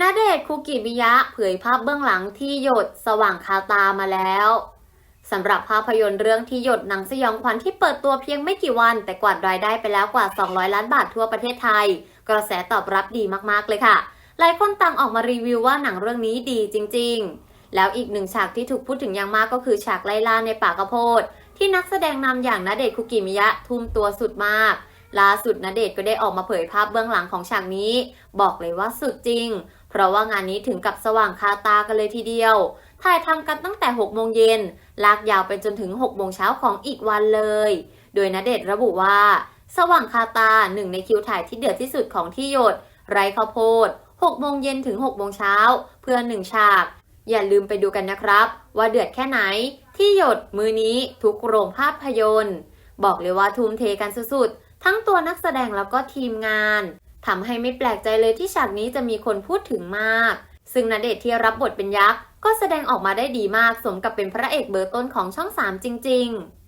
ณเดชคุกิมิยะเผยภาพเบื้องหลังที่หยดสว่างคาตามาแล้วสำหรับภาพยนตร์เรื่องที่หยดหนังสยองขวัญที่เปิดตัวเพียงไม่กี่วัน แต่กวาดรายได้ไปแล้วกว่า 200 ล้านบาททั่วประเทศไทย กระแสตอบรับดีมากๆเลยค่ะ หลายคนต่างออกมารีวิวว่าหนังเรื่องนี้ดีจริง ๆ แล้วอีกหนึ่งฉากที่ถูกพูดถึงอย่างมากก็คือฉากไล่ล่าในป่ากระโพดที่นักแสดงนำอย่างณเดชคุกิมิยะทุ่มตัวสุดมาก ล่าสุดณเดชก็ได้ออกมาเผยภาพเบื้องหลังของฉากนี้ บอกเลยว่าสุดจริง เพราะว่างานนี้ถึงกับสว่างคาตากันเลยทีเดียว ถ่ายทำกันตั้งแต่ 6 โมงเย็น ลากยาวไปจนถึง 6 โมงเช้าของอีกวันเลย โดยณเดชระบุว่า สว่างคาตาหนึ่งในคิวถ่ายที่เดือดที่สุดของที่หยด ไรข้าวโพด 6 โมงเย็นถึง 6 โมงเช้าเพื่อหนึ่งฉาก อย่าลืมไปดูกันนะครับ ว่าเดือดแค่ไหน ที่หยดมือนี้ทุกโรงภาพยนตร์ บอกเลยว่าทุ่มเทกันสุดๆ ทั้งตัวนักแสดงแล้วก็ทีมงานทำให้ไม่แปลกใจเลยที่ฉากนี้จะมีคนพูดถึงมาก ซึ่งณเดชน์ที่รับบทเป็นยักษ์ก็แสดงออกมาได้ดีมากสมกับเป็นพระเอกเบอร์ต้นของช่อง 3 จริง ๆ